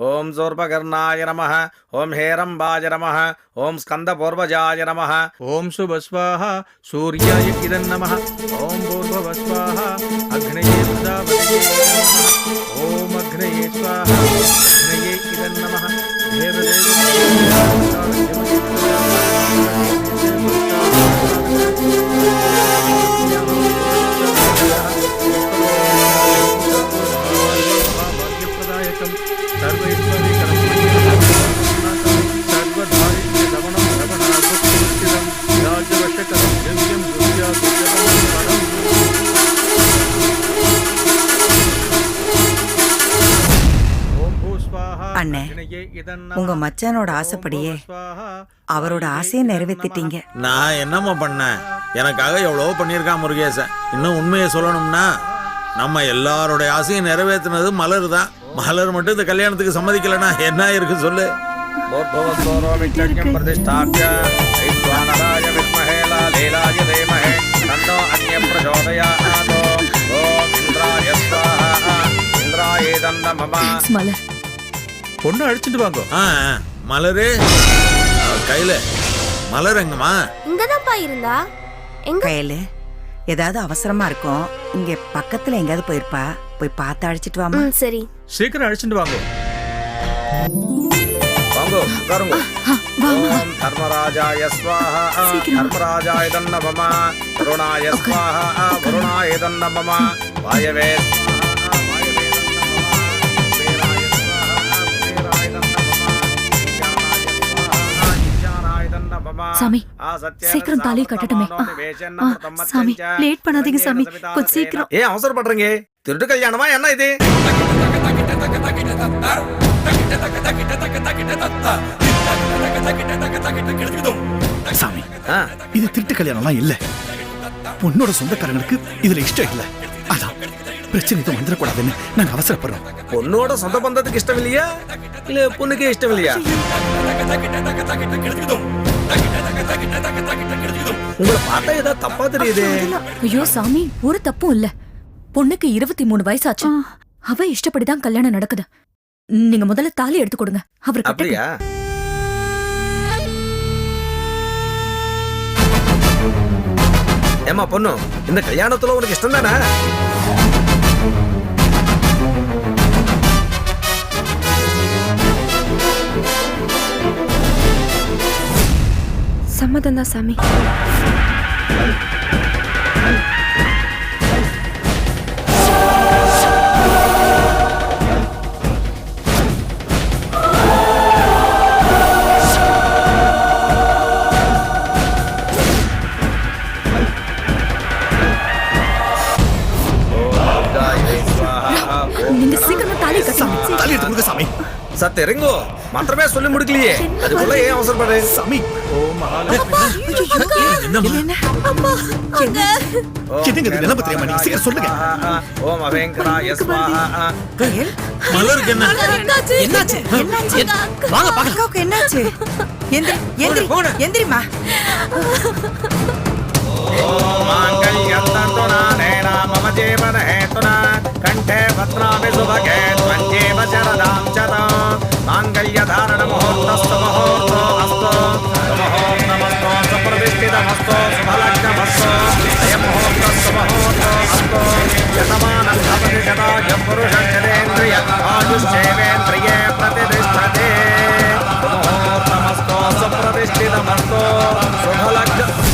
ఓం శూర్పకర్ణాయ నమ ఓం హేరంబాయ నమ ఓం స్కందపూర్వజాయ నమ. ఓం శుభస్వాహ సూర్యాయ ఇదం నమ. ఓం పూర్వవస్వాహ అగ్నయే ఓం అగ్నయే స్వాహ అగ్నయే ఇదం నమ. దేవదేవ உங்க மச்சானோட ஆசைப்படியே அவரோட ஆசையை நிறைவேற்றிட்டீங்க நான் என்னம்மா பண்ணேன்? எனக்காக எவ்வளவோ பண்ணியிருக்கான் முருகேசன். இன்னும் உண்மையை சொல்லணும்னா நம்ம எல்லாரோட ஆசையும் நிறைவேற்றினது மலர் தான். மலர் மட்டும் இந்த கல்யாணத்துக்கு சம்மதிக்கலனா என்ன இருக்கு சொல்லு. மலர். பொண்ணு அழிச்சிட்டு வாங்க. மலரு. கையில. மலர் எங்கம்மா? இங்கதான்ப்பா இருந்தா. எங்க கையில ஏதாவது அவசரமா இருக்கும். இங்க பக்கத்துல எங்கேயாவது போயிருப்பா. போய் பார்த்து அழைச்சிட்டு வாமா சரி. சீக்கிரம் அழிச்சிட்டு வாங்க. வாங்கோ உட்காருங்க. ஓம் தர்மராஜாய ஸ்வாஹா. தர்மராஜாய தன்ன மம வருணாய ஸ்வாஹா. வருணாய தன்ன மம வாயவே. சாமி, சீக்கிரம் தாலியை கட்டட்டுமே. சாமி, லேட் பண்ணாதீங்க சாமி. கொஞ்சம் சீக்கிரம். ஏன் அவசரப்படுறீங்க திருட்டு கல்யாணமா? என்ன இது? சாமி ஆ, இது திருட்டு கல்யாணம்லாம் இல்ல. பொண்ணோட சொந்தக்காரங்களுக்கு இதுல இஷ்டம் இல்ல. அதான் பிரச்சனை எதுவும் வந்துடக்கூடாதுன்னு நாங்க அவசரப்படுறோம். பொண்ணோட சொந்த பந்தத்துக்கு இஷ்டம் இல்லையா இல்ல பொண்ணுக்கே இஷ்டம் இல்லையா உங்களை பார்த்தா ஏதாவது தப்பா தெரியுது. ஐயோ சாமி ஒரு தப்பும் இல்ல. பொண்ணுக்கு இருபத்தி மூணு வயசாச்சு அவ இஷ்டப்படிதான் கல்யாணம் நடக்குது. நீங்க முதல்ல தாலி எடுத்து கொடுங்க. அவருக்கு அப்படியா? ஏமா பொண்ணு இந்த கல்யாணத்துல உனக்கு இஷ்டம் தானே சம்மதம் தான் அத்தை இறங்கோ. மந்திரமே சொல்லி முடிக்கலையே. அதுக்குள்ள ஏன் அவசரப்படு? சாமி ஓ சொல்லுங்க. ஓ மகேங்கரா எஸ் மலருக்கு என்ன? என்னாச்சு? வாங்க பாக்கலாம் என்னாச்சு? எந்திரி எந்திரி மம ஜீவன கண்டே பத்ராமி சுபகே த்வஞ்சேவ சரதாம். शत माङ्गल्यधारणमुहूर्तस्तु मुहूर्तो अस्तु सुमुहूर्तमस्तु सुप्रतिष्ठितमस्तु शुभलग्नमस्तु अयमुहूर्तस्तु मुहूर्तो अस्तु शतमानं भवति शताय पुरुषशतेन्द्रिय आयुष्येवेन्द्रिये प्रतिष्ठते सुमुहूर्तमस्तु सुप्रतिष्ठितमस्तु शुभलग्न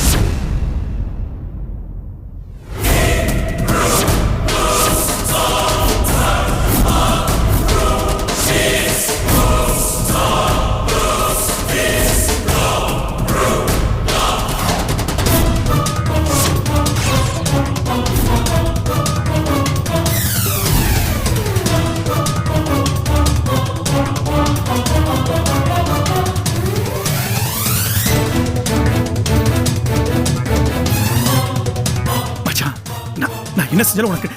என்ன செஞ்சாலும் உனக்கு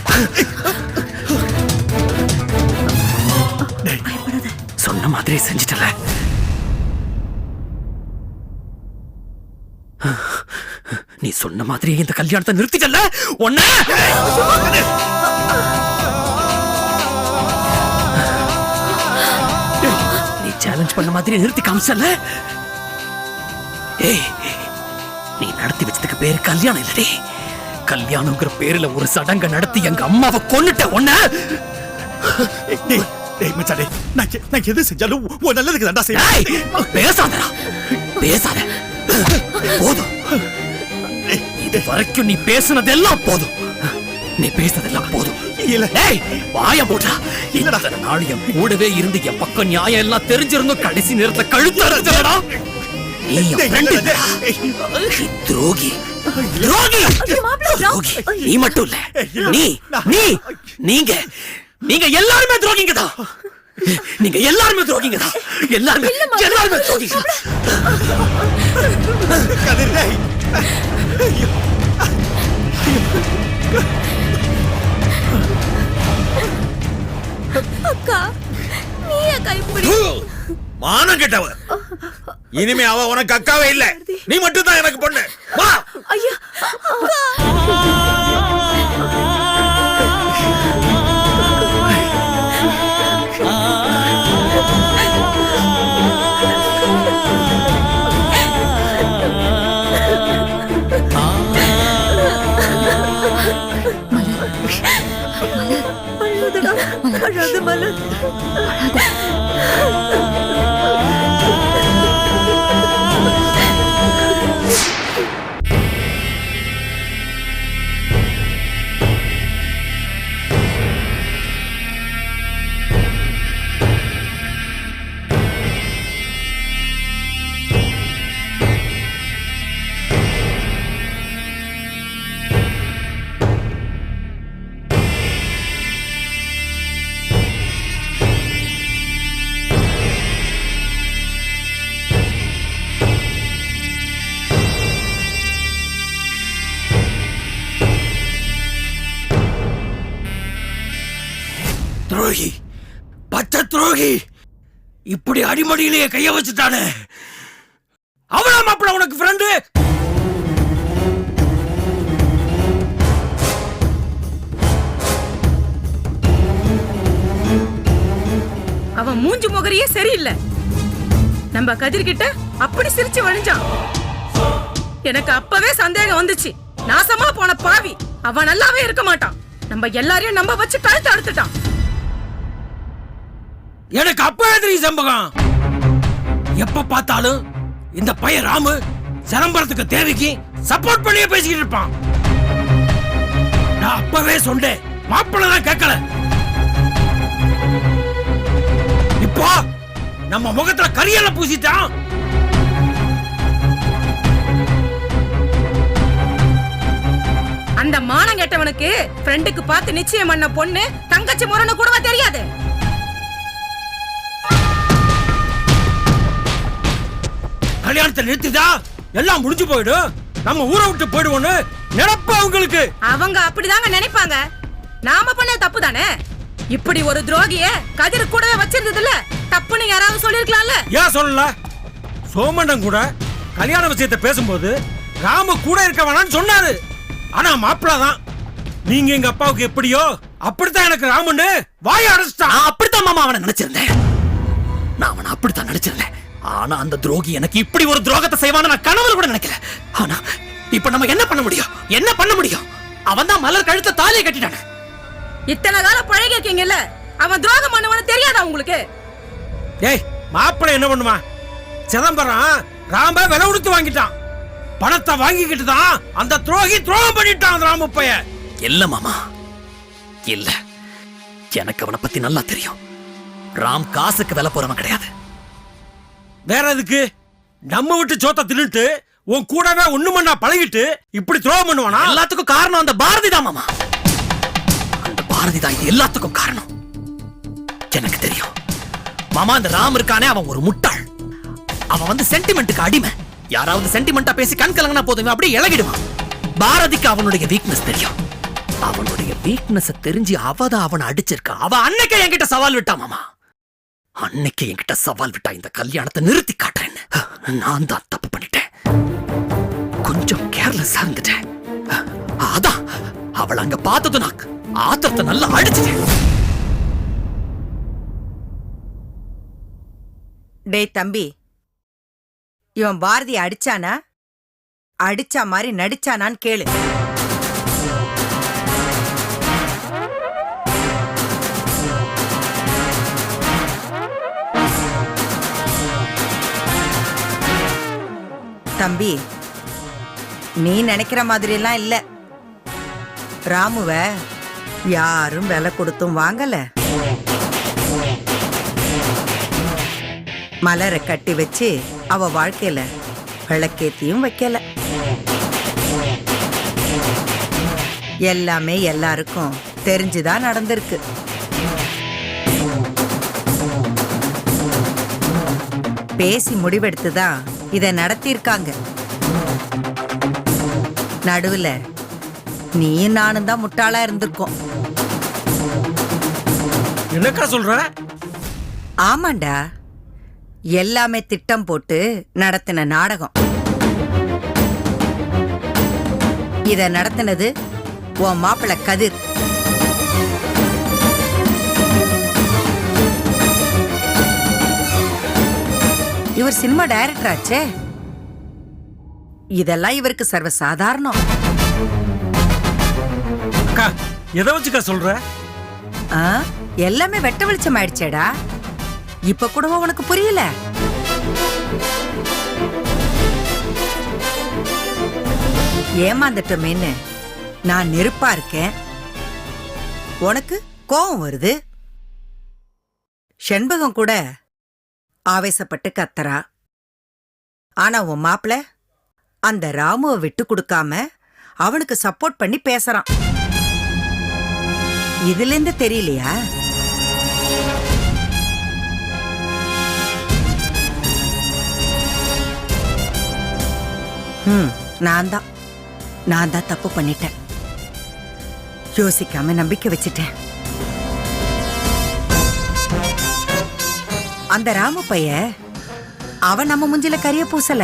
சொன்ன மாதிரி செஞ்சிட்டல. நீ சொன்ன மாதிரி இந்த கல்யாணத்தை நிறுத்திட்டல? ஒன்ன பண்ண மாதிரி நிறுத்தி காமிச்சல? ஏய் நீ நடத்தி வச்சதுக்கு பேரு கல்யாணம் இல்லடி. கல்யாணங்கிற பேர்ல ஒரு சடங்க நடத்தி எங்க அம்மாவை கொன்னுட்ட உன்ன? டேய் டேய் நான் எது செஞ்சாலும் உன் நல்லதுக்கு தான்டா செய்வேன் பேசாதடா பேசாத. போதும். இது வரைக்கும் நீ பேசுனதெல்லாம் போதும். நீ பேசுனதெல்லாம் போதும். இல்ல. டேய் வாய போடா இல்லடா. நாள் என் கூடவே இருந்து என் பக்கம் நியாயம் எல்லாம் தெரிஞ்சிருந்தும் கடைசி நேரத்துல கழுத்து அறுத்தலடா நீ துரோகி. நீ மட்டும் இல்ல. நீ நீ நீங்க நீங்க எல்லாருமே துரோகிங்க தான். நீங்க எல்லாருமே துரோகிங்க தான். எல்லாருமே எல்லாருமே துரோகிங்க கதிர் டேய் அக்கா நீ அக்கா இப்படி? மானம் கெட்டவ இனிமே அவ உனக்கு அக்காவே இல்ல நீ மட்டும் தான் எனக்கு பொண்ணு வா ஐயா மலர் அழாத மலர் அடிமடியிலேயே கைய வச்சுட்டானே. அவளா மாப்பிள உனக்கு ஃப்ரெண்டு அவன் மூஞ்சி முகரியே சரியில்லை. நம்ம கதிர்கிட்ட அப்படி சிரிச்சு வழிஞ்சான். எனக்கு அப்பவே சந்தேகம் வந்துச்சு. நாசமா போன பாவி. அவன் நல்லாவே இருக்க மாட்டான். நம்ம எல்லாரையும் நம்ப வச்சு கழுத்து அறுத்துட்டான். எனக்கு அப்பவே தெரியும் சம்பகம் எப்ப பார்த்தாலும் இந்த பையன் ராமு சிதம்பரத்துக்கு தேவைக்கு சப்போர்ட் பண்ணியே பேசிக்கிட்டு இருப்பான். நான் அப்பவே சொன்னேன். மாப்பிள்ள தான் கேட்கல. இப்போ நம்ம முகத்துல கரியல பூசிட்டான். அந்த மானம் கெட்டவனுக்கு ஃப்ரெண்டுக்கு பார்த்து நிச்சயம் பண்ண பொண்ணு தங்கச்சி முரணு கூடவா தெரியாது? கல்யாணத்தை நிறுத்திதா எல்லாம் முடிஞ்சு போயிடும். நம்ம ஊரை விட்டு போயிடுவோன்னு நினைப்பா அவங்களுக்கு அவங்க அப்படிதாங்க நினைப்பாங்க. நாம பண்ண தப்பு தானே இப்படி ஒரு துரோகிய கதிர் கூடவே வச்சிருந்ததுல தப்புன்னு யாராவது சொல்லிருக்கலாம்ல ஏன் சொல்லல? சோமண்டன் கூட கல்யாண விஷயத்தை பேசும்போது ராம கூட இருக்க வேணாம்னு சொன்னாரு. ஆனா மாப்பிள்ள தான். நீங்க எங்க அப்பாவுக்கு எப்படியோ அப்படித்தான் எனக்கு ராமன்னு வாய அடைச்சிட்டான். அப்படித்தான் மாமா அவனை நினைச்சிருந்தேன். நான் அவனை அப்படித்தான் நினைச்சிருந்தேன். ஆனா அந்த துரோகி எனக்கு இப்படி ஒரு துரோகத்தை செய்வான்னு நான் கனவுல கூட நினைக்கல. ஆனா இப்ப நம்ம என்ன பண்ண முடியும்? என்ன பண்ண முடியும்? அவன் தான் மலர் கழுத்த தாலியை கட்டிட்டானே. இத்தனை காலம் பழகி இருக்கீங்கல்ல? அவன் துரோகம் பண்ணுவான்னு தெரியாதா உங்களுக்கு? ஏய் மாப்பிள்ளை என்ன பண்ணுவான் சிதம்பரம் ராம விலை கொடுத்து வாங்கிட்டான். பணத்தை வாங்கிக்கிட்டு தான் அந்த துரோகி துரோகம் பண்ணிட்டான் அந்த ராம பைய இல்ல மாமா. இல்ல. எனக்கு அவனை பத்தி நல்லா தெரியும். ராம் காசுக்கு விலை போறவன் கிடையாது. வேற எதுக்கு? நம்ம விட்டு சோத்த தின்னுட்டு உன் கூடவே ஒண்ணு மண்ணா பழகிட்டு இப்படி துரோகம் பண்ணுவானா? எல்லாத்துக்கும் காரணம் அந்த பாரதி தான் மாமா. அந்த பாரதி தான் இது எல்லாத்துக்கும் காரணம். எனக்கு தெரியும். மாமா அந்த ராம் இருக்கானே அவன் ஒரு முட்டாள். அவன் வந்து சென்டிமெண்ட்டுக்கு அடிமை. யாராவது சென்டிமெண்டா பேசி கண் கலங்கினா போதும் அப்படியே இழகிடுவான். பாரதிக்கு அவனுடைய வீக்னஸ் தெரியும். அவனுடைய வீக்னஸ் தெரிஞ்சு அவதான் அவனை அடிச்சிருக்கா அவ அன்னைக்கு என்கிட்ட சவால் விட்டா மாமா. அன்னைக்கு என்கிட்ட சவால் விட்டா இந்த கல்யாணத்தை நிறுத்தி காட்டுறேன்னு. நான் தான் தப்பு பண்ணிட்டேன். கொஞ்சம் கேர்லெஸ்ஸா இருந்துட்டேன். அதான் அவள் அங்க பார்த்தது நான் ஆத்திரத்தை நல்லா அடிச்சிட்டேன் டேய் தம்பி இவன் பாரதி அடிச்சானா? அடிச்சா மாதிரி நடிச்சானான்னு கேளு. தம்பி. நீ நினைக்கிற மாதிரிலாம் இல்லை. ராமுவ யாரும் விலை கொடுத்தும் வாங்கல. மலரை கட்டி வச்சு அவ வாழ்க்கையில விளக்கேத்தியும் வைக்கல. எல்லாமே எல்லாருக்கும் தெரிஞ்சுதான் நடந்திருக்கு. பேசி முடிவெடுத்துதான் இத நடத்தியிருக்காங்க. நடுவுல நீயும் நானும் தான் முட்டாளா இருந்திருக்கோம். என்னக்கா சொல்ற? ஆமாண்டா. எல்லாமே திட்டம் போட்டு நடத்தின நாடகம். இத நடத்தினது உன் மாப்பிள கதிர். இவர் சினிமா டைரக்டர் ஆச்சே. இதெல்லாம் இவருக்கு சர்வ சாதாரணம் அக்கா எதை வச்சுக்கா சொல்ற? ஆ, எல்லாமே வெட்ட வெளிச்சம் ஆயிடுச்சேடா. இப்ப கூட உனக்கு புரியல? ஏமாந்துட்டோமேன்னு நான் நெருப்பா இருக்கேன். உனக்கு கோபம் வருது? செண்பகம் கூட ஆவேசப்பட்டு கத்தரா ஆனா உன் மாப்பிள அந்த ராமுவை விட்டு கொடுக்காம அவனுக்கு சப்போர்ட் பண்ணி பேசுறான். இதுல இருந்து தெரியலையா? ம் நான் தான். நான் தான் தப்பு பண்ணிட்டேன். யோசிக்காம நம்பிக்கை வச்சுட்டேன். அந்த ராம பைய அவன் நம்ம முஞ்சில கரிய பூசல.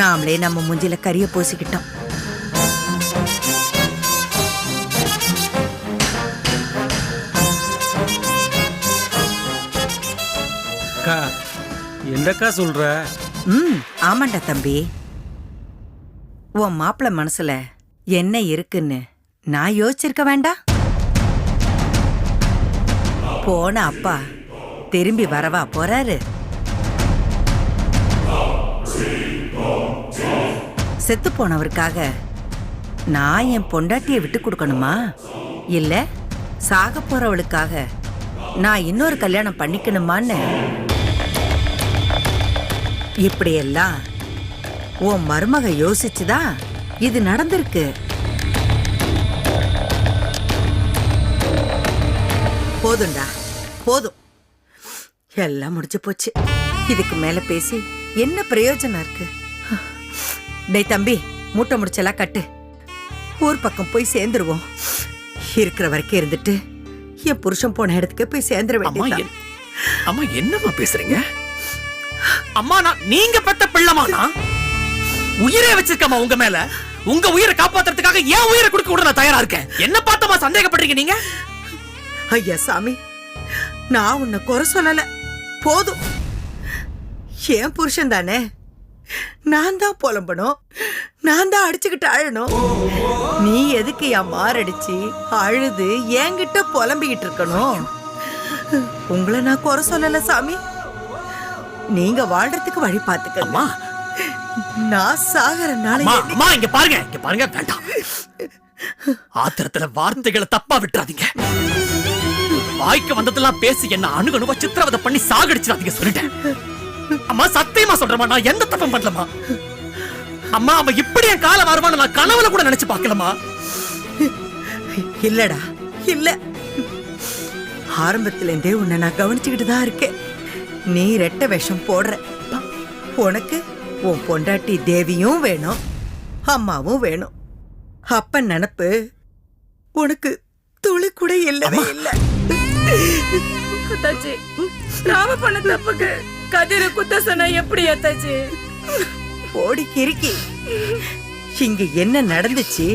நாமளே நம்ம முஞ்சில கரிய பூசிக்கிட்டோம். அக்கா என்னக்கா சொல்ற? ம் ஆமாண்டா தம்பி. உன் மாப்பிள மனசுல என்ன இருக்குன்னு நான் யோசிச்சிருக்க வேண்டாம் போன அப்பா திரும்பி வரவா போறாரு? செத்து போனவருக்காக நான் என் பொண்டாட்டியை விட்டு கொடுக்கணுமா? இல்ல சாக போறவளுக்காக நான் இன்னொரு கல்யாணம் பண்ணிக்கணுமான்னு? இப்படியெல்லாம் உன் மருமக யோசிச்சுதான் இது நடந்திருக்கு? போதுண்டா போதும். எல்லாம் முடிஞ்சு போச்சு. இதுக்கு மேல பேசி என்ன பிரயோஜனம் இருக்கு? டேய் தம்பி மூட்டை முடிச்செல்லாம் கட்டு. ஊர் பக்கம் போய் சேர்ந்துருவோம். இருக்கிற வரைக்கும் இருந்துட்டு என் புருஷன் போன இடத்துக்கு போய் சேர்ந்துட அம்மா என்னம்மா பேசுறீங்க? அம்மா நான் நீங்க பெத்த பிள்ளைமாண்ணா உயிரே வச்சிருக்கம்மா உங்க மேல. உங்க உயிரை காப்பாத்துறதுக்காக ஏன் உயிரை கொடுக்க கூட நான் தயாரா இருக்கேன். என்ன பார்த்தமா சந்தேகப்படுறீங்க நீங்க? ஐயா சாமி நான் உன்னை குறை சொல்லல. போதும். என் புருஷன் தானே. நான் தான் புலம்பணும். நான் தான் அடிச்சுக்கிட்டு அழணும். நீ எதுக்கு என் மாரடிச்சு அழுது என்கிட்ட புலம்பிக்கிட்டு இருக்கணும்? உங்களை நான் குறை சொல்லல சாமி. நீங்க வாழ்றதுக்கு வழி பார்த்துக்கங்க. அம்மா. நான் சாகர நாளைக்கு அம்மா இங்க பாருங்க இங்க பாருங்க வேண்டாம். ஆத்திரத்துல வார்த்தைகளை தப்பா விட்டுறாதீங்க. வாய்க்கு வந்ததெல்லாம் பேசி என்ன அணுகணுவா சித்திரவதை பண்ணி சாகடிச்சிடாதீங்க சொல்லிட்டேன். அம்மா சத்தியமா சொல்றேம்மா நான் எந்த தப்பும் பண்ணலமா அம்மா அவன் இப்படி என் காலம் வருவான்னு நான் கனவுல கூட நினைச்சு பார்க்கலமா இல்லடா இல்ல. ஆரம்பத்துல இருந்தே உன்னை நான் கவனிச்சுக்கிட்டு தான் இருக்கேன். நீ ரெட்ட வேஷம் போடுற. உனக்கு உன் பொண்டாட்டி தேவியும் வேணும் அம்மாவும் வேணும். அப்பன் நினப்பு உனக்கு துளி கூட இல்லவே இல்ல. அத்தாச்சி ராம பண்ண தப்புக்கு கதிர குத்த சொன்னா எப்படி அத்தாச்சி? ஓடி கிறுக்கி. இங்க என்ன நடந்துச்சு?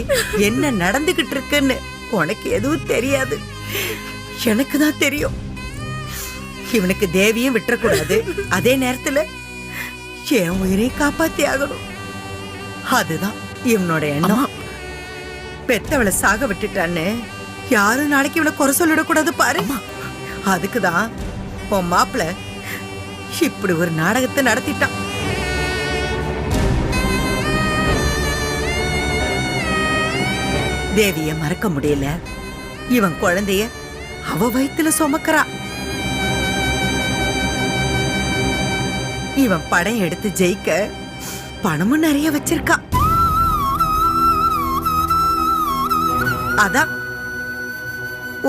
என்ன நடந்துகிட்டு இருக்குன்னு உனக்கு எதுவும் தெரியாது. எனக்கு தான் தெரியும். இவனுக்கு தேவியும் விட்டுறக்கூடாது. அதே நேரத்துல என் உயிரை காப்பாத்தி ஆகணும். அதுதான் இவனோட எண்ணம். பெத்தவளை சாக விட்டுட்டான்னு யாரும் நாளைக்கு இவனை குறை சொல்லிடக்கூடாது பாரு. அதுக்குதான் உன் மாப்பிள இப்படி ஒரு நாடகத்தை நடத்திட்டான் தேவிய மறக்க முடியல. இவன் குழந்தைய அவ வயித்துல சுமக்கறா. இவன் படம் எடுத்து ஜெயிக்க பணமும் நிறைய வச்சிருக்கான் அதான்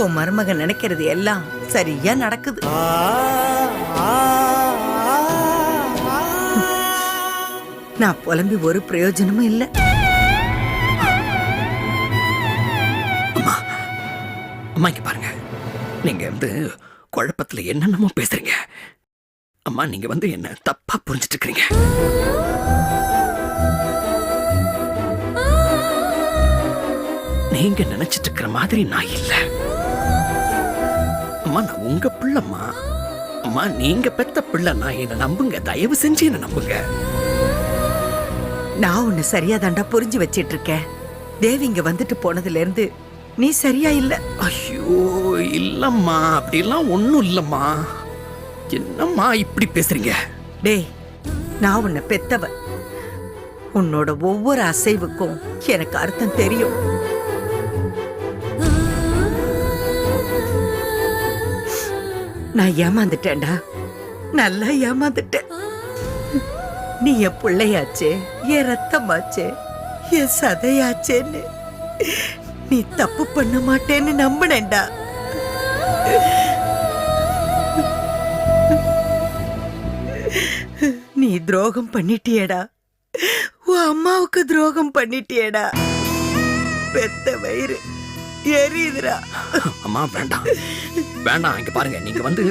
உன் மருமகன் நினைக்கிறது எல்லாம் சரியா நடக்குது. நான் புலம்பி ஒரு பிரயோஜனமும் இல்லை. அம்மா அம்மா இங்க பாருங்க. நீங்க வந்து குழப்பத்துல என்னென்னமோ பேசுறீங்க. அம்மா நீங்க வந்து என்ன தப்பா புரிஞ்சிட்டு இருக்கீங்க நீங்க நினைச்சிட்டு இருக்கிற மாதிரி நான் இல்ல. அம்மா நான் உங்க பிள்ளைம்மா. அம்மா நீங்க பெத்த பிள்ளை. நான் என்ன நம்புங்க. தயவு செஞ்சு என்ன நம்புங்க. நான் உன்னை சரியா தாண்டா புரிஞ்சு வச்சிட்டு இருக்கேன் தேவி இங்க வந்துட்டு போனதுல இருந்து நீ சரியா இல்ல. ஐயோ இல்லம்மா. அப்படிலாம் ஒண்ணும் இல்லம்மா. என்னம்மா இப்படி பேசுறீங்க? டேய் நான் உன்னை பெத்தவ உன்னோட ஒவ்வொரு அசைவுக்கும் எனக்கு அர்த்தம் தெரியும். நான் ஏமாந்துட்டேன்டா. நல்லா ஏமாந்துட்டேன். நீ என் பிள்ளையாச்சே என் ரத்தமாச்சே என் சதையாச்சேன்னு. நீ தப்பு பண்ண மாட்டேன்னு நம்பினேன்டா. நீ துரோகம் பண்ணிட்டியடா. உன் அம்மாவுக்கு துரோகம் பண்ணிட்டியடா. பெத்த வயிறு. எரியுதுடா. அம்மா வேண்டாம். வேண்டாம் இங்க பாருங்க. நீங்க வந்து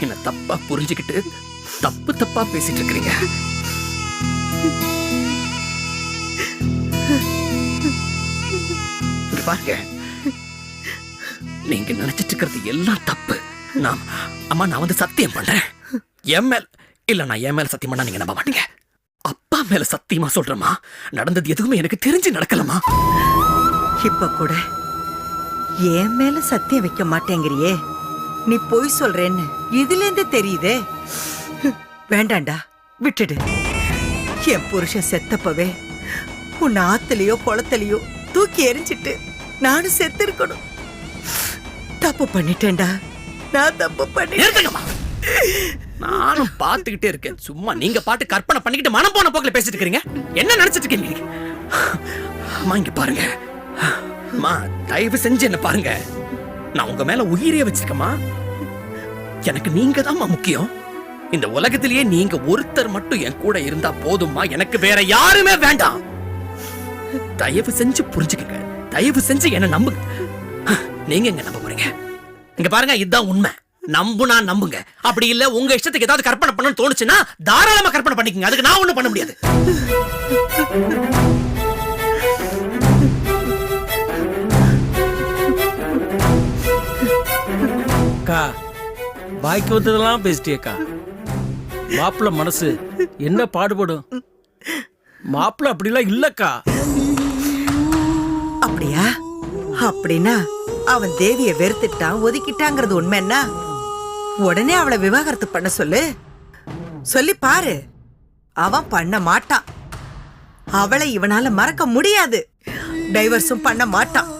என்ன தப்பா புரிஞ்சுக்கிட்டு தப்பு தப்பா பேசிட்டு இருக்கிறீங்க. இங்க பாருங்க. நீங்க நினைச்சிட்டு இருக்கிறது எல்லாம் தப்பு. நான் அம்மா நான் வந்து சத்தியம் பண்றேன். என் மேல் இல்ல நான் என் மேல சத்தியம் பண்ணா நீங்க நம்ப மாட்டீங்க. அப்பா மேல சத்தியமா சொல்றேம்மா. நடந்தது எதுவுமே எனக்கு தெரிஞ்சு நடக்கலமா இப்ப கூட என் மேல சத்தியம் வைக்க மாட்டேங்கிறியே. நீ பொய் சொல்றேன்னு இதுல இருந்து தெரியுதே. வேண்டாண்டா விட்டுடு. என் புருஷன் செத்தப்பவே உன் ஆத்துலயோ குளத்துலயோ தூக்கி எரிஞ்சிட்டு நானும் செத்து இருக்கணும் தப்பு பண்ணிட்டேன்டா. நான் தப்பு பண்ணிட்டேன். நானும் பார்த்துக்கிட்டே இருக்கேன். சும்மா நீங்க பாட்டு கற்பனை பண்ணிக்கிட்டு மனம் போன போக்கில் பேசிட்டு இருக்கீங்க என்ன நினைச்சிட்டு இருக்கீங்க? அம்மா இங்க பாருங்க. அம்மா தயவு செஞ்சு என்ன பாருங்க. நான் உங்க மேல உயிரே வச்சிருக்கமா எனக்கு நீங்க தான் முக்கியம். இந்த உலகத்திலேயே நீங்க ஒருத்தர் மட்டும் என் கூட இருந்தா போதும்மா. எனக்கு வேற யாருமே வேண்டாம். தயவு செஞ்சு புரிஞ்சுக்கங்க. தயவு செஞ்சு என்ன நம்புங்க நீங்க எங்க நம்ப போறீங்க? இங்க பாருங்க இதுதான் உண்மை. நம்புனா நம்புங்க. அப்படி இல்ல உங்க இஷ்டத்துக்கு ஏதாவது கற்பனை பண்ணணும்னு தோணுச்சுன்னா தாராளமா கற்பனை பண்ணிக்கங்க. அதுக்கு நான் ஒண்ணும் பண்ண முடியாது. அக்கா. வாய்க்கு வந்ததெல்லாம் பேசிட்டியக்கா மாப்பிள்ள மனசு என்ன பாடுபடும்? மாப்பிள்ள அப்படிலாம் இல்லக்கா. அப்படியா? அப்படின்னா அவன் தேவிய வெறுத்துட்டான் ஒதுக்கிட்டாங்கிறது உண்மைன்னா? உடனே அவளை விவாகரத்து பண்ண சொல்லு. சொல்லி பாரு. அவன் பண்ண மாட்டான். அவளை இவனால மறக்க முடியாது. டைவர்ஸும் பண்ண மாட்டான்.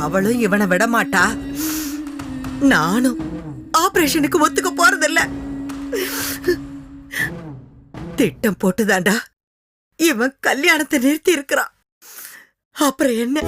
அவளும் இவனை விட மாட்டா நானும் ஆபரேஷனுக்கு ஒத்துக்க போறதில்ல. திட்டம் போட்டுதாண்டா இவன் கல்யாணத்தை நிறுத்தி இருக்கிறான் அப்புறம் என்ன?